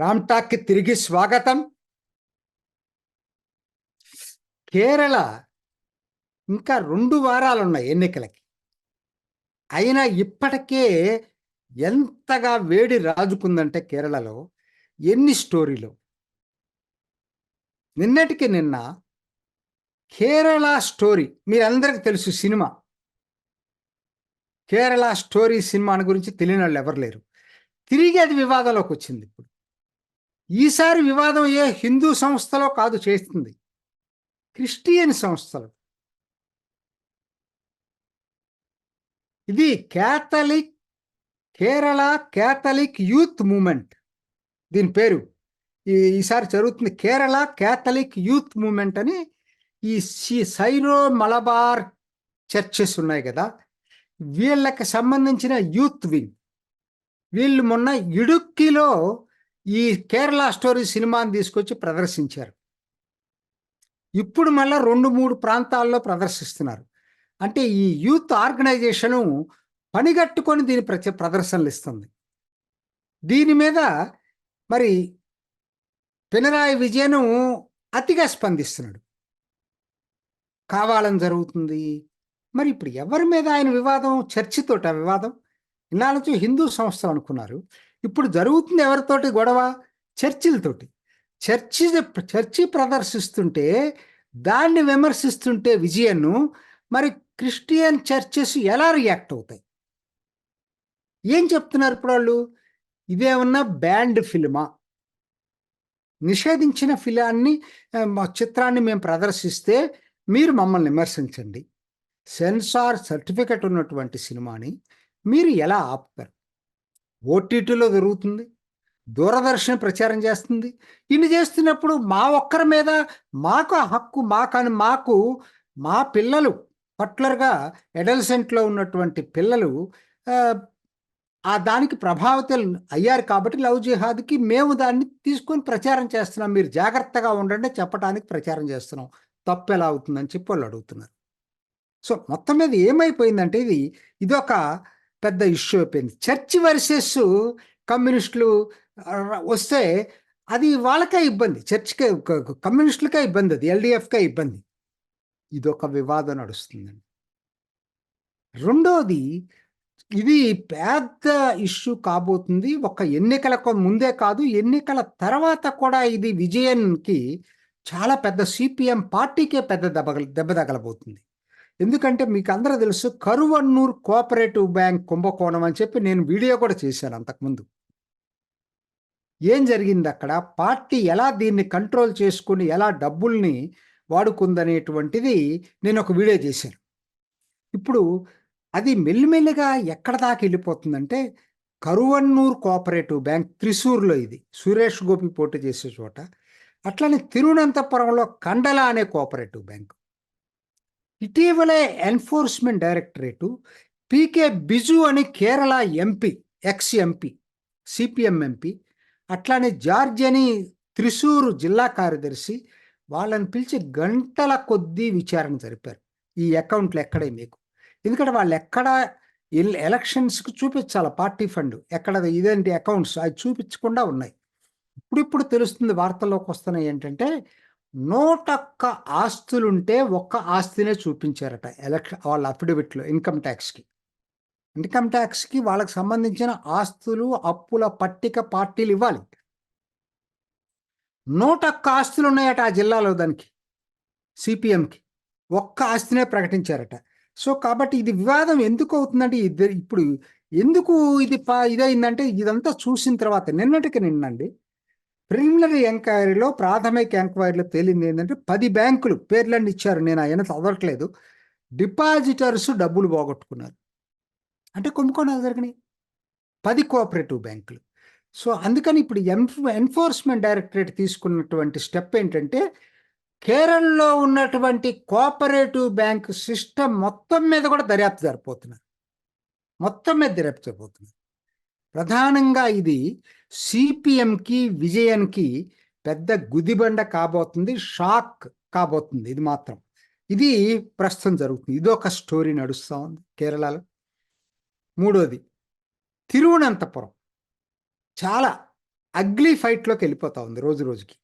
రామ్టాక్కి తిరిగి స్వాగతం. కేరళ ఇంకా రెండు వారాలు ఉన్నాయి ఎన్నికలకి. అయినా ఇప్పటికే ఎంతగా వేడి రాజుకుందంటే కేరళలో ఎన్ని స్టోరీలు. నిన్నటికి నిన్న కేరళ స్టోరీ మీరందరికీ తెలుసు సినిమా. కేరళ స్టోరీ సినిమాని గురించి తెలియని వాళ్ళు ఎవరు లేరు. తిరిగి అది వివాదంలోకి వచ్చింది ఇప్పుడు. ఈసారి వివాదం ఏ హిందూ సంస్థలో కాదు చేస్తుంది. క్రిస్టియన్ సంస్థలు. ఇది Catholic Kerala Catholic youth movement. దీని పేరు. ఈ ఈసారి జరుగుతుంది కేరళ క్యాథలిక్ యూత్ మూమెంట్ అని ఈ సైరో మలబార్ చర్చెస్ ఉన్నాయి కదా. వీళ్ళకి సంబంధించిన యూత్ వింగ్. వీళ్ళు మొన్న ఇడుక్కిలో ఈ కేరళ స్టోరీ సినిమాని తీసుకొచ్చి ప్రదర్శించారు. ఇప్పుడు మళ్ళీ రెండు మూడు ప్రాంతాల్లో ప్రదర్శిస్తున్నారు. అంటే ఈ యూత్ ఆర్గనైజేషను పనిగట్టుకొని దీని ప్రతి ప్రదర్శనలు ఇస్తుంది దీని మీద మరి పినరాయి విజయను అతిగా స్పందిస్తున్నాడు. కావాలని జరుగుతుంది. మరి ఇప్పుడు ఎవరి మీద ఆయన వివాదం చర్చితోట వివాదం? ఇన్నాళ్ళతో హిందూ సంస్థలు అనుకున్నారు. ఇప్పుడు జరుగుతుంది ఎవరితోటి గొడవ? చర్చిలతోటి. చర్చి చర్చి ప్రదర్శిస్తుంటే దాన్ని విమర్శిస్తుంటే విజయన్ను మరి క్రిస్టియన్ చర్చెస్ ఎలా రియాక్ట్ అవుతాయి? ఏం చెప్తున్నారు ఇప్పుడు వాళ్ళు? ఇదేమన్నా బ్యాండ్ ఫిల్మా? నిషేధించిన ఫిలాన్ని చిత్రాన్ని మేము ప్రదర్శిస్తే మీరు మమ్మల్ని విమర్శించండి. సెన్సార్ సర్టిఫికెట్ ఉన్నటువంటి సినిమాని మీరు ఎలా ఆపుతారు? ఓటీటీలో జరుగుతుంది దూరదర్శన్ ప్రచారం చేస్తుంది. ఇన్ని చేస్తున్నప్పుడు మా ఒక్కరి మీద మాకు హక్కు మాకని మాకు మా పిల్లలు పర్టికులర్గా ఎడల్సెంట్లో ఉన్నటువంటి పిల్లలు ఆ దానికి ప్రభావితులు అయ్యారు కాబట్టి లవ్ జిహాద్కి మేము దాన్ని తీసుకొని ప్రచారం చేస్తున్నాం. మీరు జాగ్రత్తగా ఉండండి చెప్పడానికి ప్రచారం చేస్తున్నాం. తప్పు ఎలా అవుతుందని చెప్పి వాళ్ళు అడుగుతున్నారు. సో మొత్తం మీద ఏమైపోయిందంటే ఇది ఇదొక పెద్ద ఇష్యూ అయిపోయింది. చర్చ్ వర్సెస్ కమ్యూనిస్టులు వస్తే అది వాళ్ళకే ఇబ్బంది. చర్చ్కే కమ్యూనిస్టులకే ఇబ్బంది అది ఎల్డిఎఫ్కే ఇబ్బంది. ఇదొక వివాదం నడుస్తుందండి. రెండోది ఇది పెద్ద ఇష్యూ కాబోతుంది. ఒక ఎన్నికలకు ముందే కాదు ఎన్నికల తర్వాత కూడా ఇది విజయన్కి చాలా పెద్ద సిపిఎం పార్టీకే పెద్ద దెబ్బ దెబ్బ తగలబోతుంది. ఎందుకంటే మీకు అందరూ తెలుసు కరువన్నూర్ కోఆపరేటివ్ బ్యాంక్ కుంభకోణం అని చెప్పి నేను వీడియో కూడా చేశాను అంతకుముందు. ఏం జరిగింది అక్కడ? పార్టీ ఎలా దీన్ని కంట్రోల్ చేసుకుని ఎలా డబ్బుల్ని వాడుకుందనేటువంటిది నేను ఒక వీడియో చేశాను. ఇప్పుడు అది మెల్లిమెల్లిగా ఎక్కడ దాకా వెళ్ళిపోతుందంటే కరువన్నూర్ కోఆపరేటివ్ బ్యాంక్ త్రిశూర్లో ఇది. సురేష్ గోపి పోటీ చేసే చోట. అట్లనే తిరువనంతపురంలో కండల అనే కోఆపరేటివ్ బ్యాంక్. ఇటీవలే ఎన్ఫోర్స్మెంట్ డైరెక్టరేటు పీకే బిజు అని Kerala MP ex MP CPM MP అట్లానే జార్జ్ అని త్రిశూరు జిల్లా కార్యదర్శి వాళ్ళని పిలిచి గంటల కొద్దీ విచారణ జరిపారు. ఈ అకౌంట్లు ఎక్కడే మీకు? ఎందుకంటే వాళ్ళు ఎక్కడ ఎలక్షన్స్కి చూపించాలి పార్టీ ఫండ్. ఎక్కడ ఇదేంటి అకౌంట్స్? అవి చూపించకుండా ఉన్నాయి. ఇప్పుడిప్పుడు తెలుస్తుంది వార్తల్లోకి వస్తున్నాయి ఏంటంటే నూటొక్క ఆస్తులుంటే ఒక్క ఆస్తినే చూపించారట ఎలక్షన్ వాళ్ళ అఫిడవిట్లో ఇన్కమ్ ట్యాక్స్కి. ఇన్కమ్ ట్యాక్స్కి వాళ్ళకి సంబంధించిన ఆస్తులు అప్పుల పట్టిక పార్టీలు ఇవ్వాలి. నూటొక్క ఆస్తులు ఉన్నాయట ఆ జిల్లాలో దానికి సిపిఎంకి. ఒక్క ఆస్తినే ప్రకటించారట. సో కాబట్టి ఇది వివాదం ఎందుకు అవుతుందంటే ఇద్దరు ఇప్పుడు ఎందుకు ఇది ఇదైందంటే ఇదంతా చూసిన తర్వాత నిన్నటికి నిన్నండి ప్రిలిమినరీ ఎంక్వైరీలో ప్రాథమిక ఎంక్వైరీలో తేలింది ఏంటంటే పది బ్యాంకులు పేర్లన్నీ ఇచ్చారు. నేను ఆయన చదవట్లేదు. డిపాజిటర్స్ డబ్బులు పోగొట్టుకున్నారు. అంటే కుంభకోణాలు జరిగినాయి. పది కోఆపరేటివ్ బ్యాంకులు. సో అందుకని ఇప్పుడు ఎన్ఫోర్స్మెంట్ డైరెక్టరేట్ తీసుకున్నటువంటి స్టెప్ ఏంటంటే కేరళలో ఉన్నటువంటి కోఆపరేటివ్ బ్యాంక్ సిస్టమ్ మొత్తం మీద కూడా దర్యాప్తు జరిపోతున్నారు మొత్తం మీద దర్యాప్తు జరిపోతున్నారు ప్రధానంగా ఇది సిపిఎంకి విజయన్కి పెద్ద గుదిబండ కాబోతుంది షాక్ కాబోతుంది ఇది మాత్రం. ఇది ప్రస్తుతం జరుగుతుంది. ఇది ఒక స్టోరీ నడుస్తూ ఉంది కేరళలో. మూడోది తిరువనంతపురం. చాలా అగ్లీ ఫైట్లోకి వెళ్ళిపోతా ఉంది రోజు రోజుకి.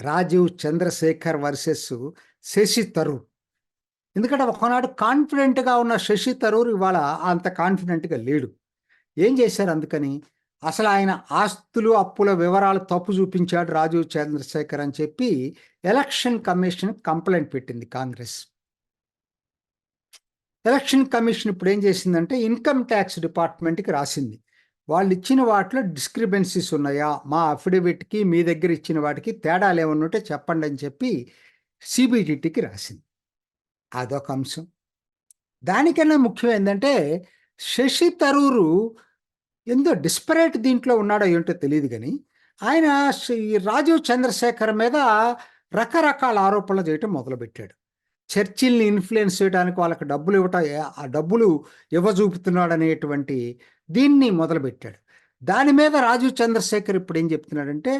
రాజీవ్ చంద్రశేఖర్ వర్సెస్ శశి తరూర్. ఎందుకంటే ఒకనాడు కాన్ఫిడెంట్గా ఉన్న శశి తరూర్ ఇవాళ అంత కాన్ఫిడెంట్గా లేడు. ఏం చేశారు అందుకని? అసలు ఆయన ఆస్తులు అప్పుల వివరాలు తప్పు చూపించాడు రాజీవ్ చంద్రశేఖర్ అని చెప్పి ఎలక్షన్ కమిషన్ కంప్లైంట్ పెట్టింది కాంగ్రెస్. ఎలక్షన్ కమిషన్ ఇప్పుడు ఏం చేసిందంటే ఇన్కమ్ ట్యాక్స్ డిపార్ట్మెంట్కి రాసింది. వాళ్ళు ఇచ్చిన వాటిలో డిస్క్రిపెన్సీస్ ఉన్నాయా? మా అఫిడవిట్కి మీ దగ్గర ఇచ్చిన వాటికి తేడాలు ఏమన్నా ఉంటే చెప్పండి అని చెప్పి సిబిడిటీకి రాసింది. అదొక అంశం. దానికన్నా ముఖ్యం ఏంటంటే శశి తరూరు ఎంతో డిస్పరేట్ దీంట్లో ఉన్నాడో ఏంటో తెలియదు కానీ ఆయన రాజీవ్ చంద్రశేఖర్ మీద రకరకాల ఆరోపణలు చేయటం మొదలుపెట్టాడు. చర్చిల్ని ఇన్ఫ్లుయెన్స్ చేయడానికి వాళ్ళకి డబ్బులు ఇవ్వట ఆ డబ్బులు ఇవ్వజూపుతున్నాడు అనేటువంటి దీన్ని మొదలుపెట్టాడు. దాని మీద రాజీవ్ చంద్రశేఖర్ ఇప్పుడు ఏం చెప్తున్నాడంటే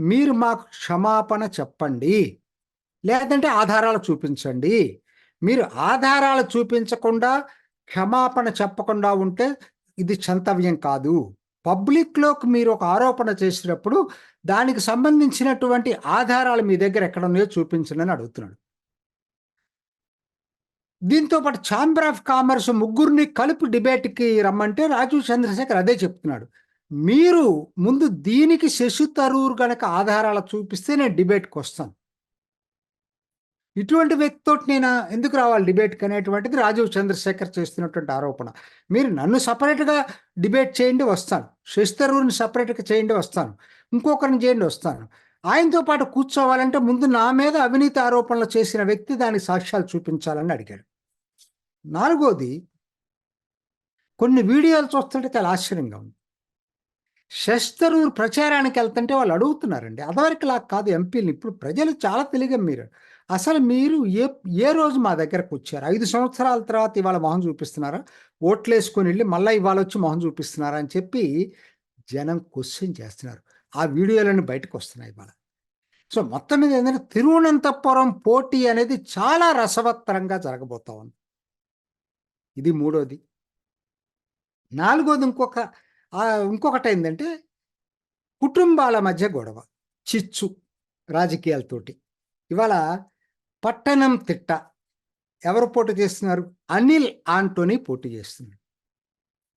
మీరు మాకు క్షమాపణ చెప్పండి లేదంటే ఆధారాలు చూపించండి. మీరు ఆధారాలు చూపించకుండా క్షమాపణ చెప్పకుండా ఉంటే ఇది చంతవ్యం కాదు. పబ్లిక్లోకి మీరు ఒక ఆరోపణ చేసినప్పుడు దానికి సంబంధించినటువంటి ఆధారాలు మీ దగ్గర ఎక్కడ ఉన్నాయో చూపించండి అడుగుతున్నాడు. దీంతో పాటు ఛాంబర్ ఆఫ్ కామర్స్ ముగ్గురిని కలిపి డిబేట్కి రమ్మంటే రాజీవ్ చంద్రశేఖర్ అదే చెప్తున్నాడు. మీరు ముందు దీనికి శశి తరూర్ గనక ఆధారాలు చూపిస్తే నేను డిబేట్కి వస్తాను. ఇటువంటి వ్యక్తితో నేను ఎందుకు రావాలి డిబేట్కి అనేటువంటిది రాజీవ్ చంద్రశేఖర్ చేస్తున్నటువంటి ఆరోపణ. మీరు నన్ను సపరేట్గా డిబేట్ చేయండి వస్తాను. శశితరూర్ని సపరేట్గా చేయండి వస్తాను. ఇంకొకరిని చేయండి వస్తాను. ఆయనతో పాటు కూర్చోవాలంటే ముందు నా మీద అవినీతి ఆరోపణలు చేసిన వ్యక్తి దానికి సాక్ష్యాలు చూపించాలని అడిగాడు. నాలుగోది కొన్ని వీడియోలు చూస్తుంటే చాలా ఆశ్చర్యంగా ఉంది. శస్తరూరు ప్రచారానికి వెళ్తుంటే వాళ్ళు అడుగుతున్నారండి అదివరకు లాగా కాదు ఎంపీలు ఇప్పుడు ప్రజలు చాలా తెలియగా మీరు అసలు మీరు ఏ ఏ రోజు మా దగ్గరకు వచ్చారు? ఐదు సంవత్సరాల తర్వాత ఇవాళ మొహం చూపిస్తున్నారా? ఓట్లు వేసుకొని వెళ్ళి మళ్ళీ ఇవాళ వచ్చి మొహం చూపిస్తున్నారా అని చెప్పి జనం క్వశ్చన్ చేస్తున్నారు. ఆ వీడియోలన్నీ బయటకు వస్తున్నాయి ఇవాళ. సో మొత్తం మీద ఏంటంటే తిరువనంతపురం పోటీ అనేది చాలా రసవత్తరంగా జరగబోతా ఉంది. ఇది మూడోది. నాలుగోది ఇంకొక ఇంకొకటి ఏంటంటే కుటుంబాల మధ్య గొడవ చిచ్చు రాజకీయాలతోటి. ఇవాళ పట్టణం తిట్ట. ఎవరు పోటీ చేస్తున్నారు? అనిల్ ఆంటోనీ పోటీ చేస్తున్నాడు.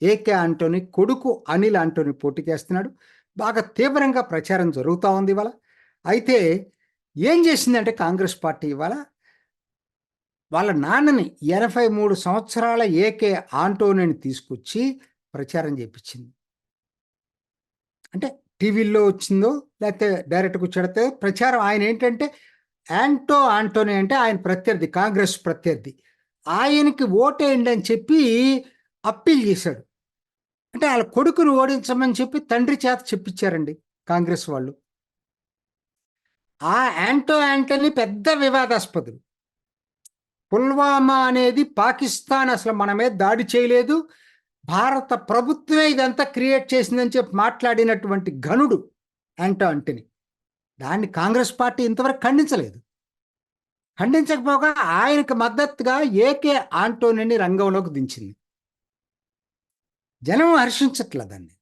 ఏకే ఆంటోనీ కొడుకు అనిల్ ఆంటోనీ పోటీ చేస్తున్నాడు. బాగా తీవ్రంగా ప్రచారం జరుగుతూ ఉంది ఇవాళ. అయితే ఏం చేసిందంటే కాంగ్రెస్ పార్టీ ఇవాళ? వాళ్ళ నాన్నని ఎనభై మూడు సంవత్సరాల ఏకే ఆంటోనీని తీసుకొచ్చి ప్రచారం చేపించింది. అంటే టీవీల్లో వచ్చిందో లేకపోతే డైరెక్ట్గా వచ్చాడితే ప్రచారం ఆయన ఏంటంటే యాంటో ఆంటోనీ అంటే ఆయన ప్రత్యర్థి కాంగ్రెస్ ప్రత్యర్థి. ఆయనకి ఓటేయండి అని చెప్పి అప్పీల్ చేశాడు. అంటే వాళ్ళ కొడుకును ఓడించమని చెప్పి తండ్రి చేత చెప్పించారండి కాంగ్రెస్ వాళ్ళు. ఆ యాంటో యాంటోనీ పెద్ద వివాదాస్పదులు పుల్వామా అనేది పాకిస్తాన్ అసలు మన మీద దాడి చేయలేదు. భారత ప్రభుత్వమే ఇదంతా క్రియేట్ చేసిందని చెప్పి మాట్లాడినటువంటి ఘనుడు యాంటో అంటని దాన్ని కాంగ్రెస్ పార్టీ ఇంతవరకు ఖండించలేదు. ఖండించకపోగా ఆయనకు మద్దతుగా ఏకే ఆంటోనీని రంగంలోకి దించింది. జనం హర్షించట్లే దాన్ని.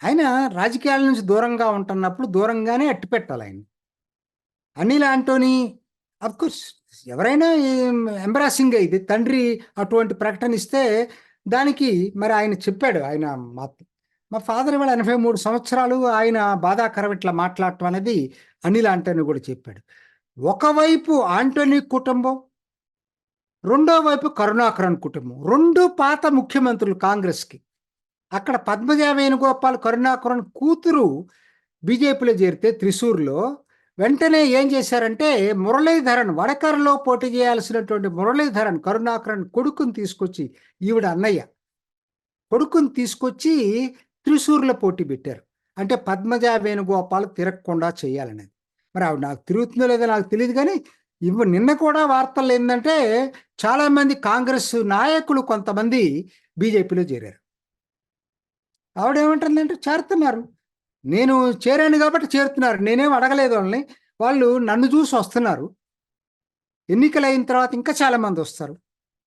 ఆయన రాజకీయాల నుంచి దూరంగా ఉంటున్నప్పుడు దూరంగానే అట్టు పెట్టాలి ఆయన అనిల్ ఆంటోనీ కోర్స్ ఎవరైనా ఎంబరాసింగ్ ఇది. తండ్రి అటువంటి ప్రకటన ఇస్తే దానికి మరి ఆయన చెప్పాడు ఆయన మా మా ఫాదర్ ఇవాళ ఎనభై మూడు సంవత్సరాలు ఆయన బాధాకరం ఇట్లా మాట్లాడటం అనేది అనిల్ ఆంటోనీ కూడా చెప్పాడు. ఒకవైపు ఆంటోనీ కుటుంబం రెండో వైపు కరుణాకరణ్ కుటుంబం. రెండు పాత ముఖ్యమంత్రులు కాంగ్రెస్కి. అక్కడ పద్మజా వేణుగోపాల్ కరుణాకరణ్ కూతురు బీజేపీలో చేరితే త్రిశూర్లో వెంటనే ఏం చేశారంటే మురళీధరన్ వడకరలో పోటీ చేయాల్సినటువంటి మురళీధరన్ కరుణాకరణ్ కొడుకుని తీసుకొచ్చి ఈవిడ అన్నయ్య. కొడుకుని తీసుకొచ్చి త్రిశూర్లో పోటీ పెట్టారు. అంటే పద్మజ వేణుగోపాల్ తిరగకుండా చేయాలనేది. మరి ఆవిడ నాకు తిరుగుతుందో లేదో నాకు తెలియదు కానీ ఇవ్వ నిన్న కూడా వార్తలు ఏంటంటే చాలామంది కాంగ్రెస్ నాయకులు కొంతమంది బీజేపీలో చేరారు. ఆవిడ ఏమంటుందంటే చేరుతున్నారు నేను చేరాను కాబట్టి చేరుతున్నారు. నేనేం అడగలేదు వాళ్ళని. వాళ్ళు నన్ను చూసి వస్తున్నారు. ఎన్నికలు అయిన తర్వాత ఇంకా చాలామంది వస్తారు.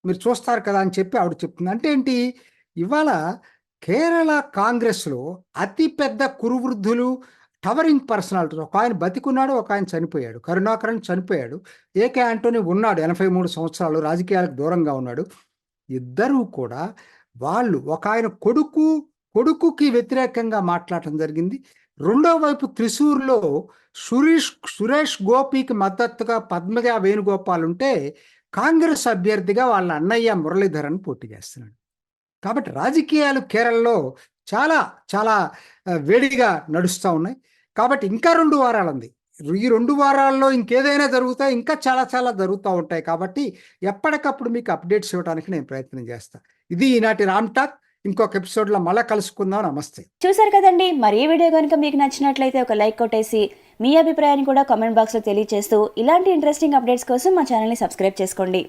మీరు చూస్తారు కదా అని చెప్పి ఆవిడ చెప్తుంది. అంటే ఏంటి? ఇవాళ కేరళ కాంగ్రెస్లో అతిపెద్ద కురువృద్ధులు టవరింగ్ పర్సనాలిటీ ఒక ఆయన బతికున్నాడు ఒక ఆయన చనిపోయాడు. కరుణాకరణ్ చనిపోయాడు. ఏకే ఆంటోనీ ఉన్నాడు ఎనభై మూడు సంవత్సరాలు రాజకీయాలకు దూరంగా ఉన్నాడు. ఇద్దరూ కూడా వాళ్ళు ఒక ఆయన కొడుకు కొడుకుకి వ్యతిరేకంగా మాట్లాడటం జరిగింది. రెండో వైపు త్రిశూర్లో సురేష్ సురేష్ గోపికి మద్దతుగా పద్మజ వేణుగోపాల్ ఉంటే కాంగ్రెస్ అభ్యర్థిగా వాళ్ళ అన్నయ్య మురళీధరన్ పోటీ చేస్తున్నాడు. కాబట్టి రాజకీయాలు కేరళలో చాలా చాలా వేడిగా నడుస్తూ ఉన్నాయి. కాబట్టి ఇంకా రెండు వారాలు ఉంది ఈ రెండు వారాల్లో ఇంకేదైనా జరుగుతాయి ఇంకా చాలా చాలా జరుగుతూ ఉంటాయి. కాబట్టి ఎప్పటికప్పుడు మీకు అప్డేట్స్ ఇవ్వడానికి నేను ప్రయత్నం చేస్తాను ఇది ఈనాటి రామ్ టాక్. ఇంకొక ఎపిసోడ్లో మళ్ళీ కలుసుకుందాం. నమస్తే. చూసారు కదండి? మరి ఈ వీడియో కనుక మీకు నచ్చినట్లయితే ఒక లైక్ కొట్టేసి మీ అభిప్రాయాన్ని కూడా కామెంట్ బాక్స్లో తెలియజేస్తూ ఇలాంటి ఇంట్రెస్టింగ్ అప్డేట్స్ కోసం మా ఛానల్ని సబ్స్క్రైబ్ చేసుకోండి.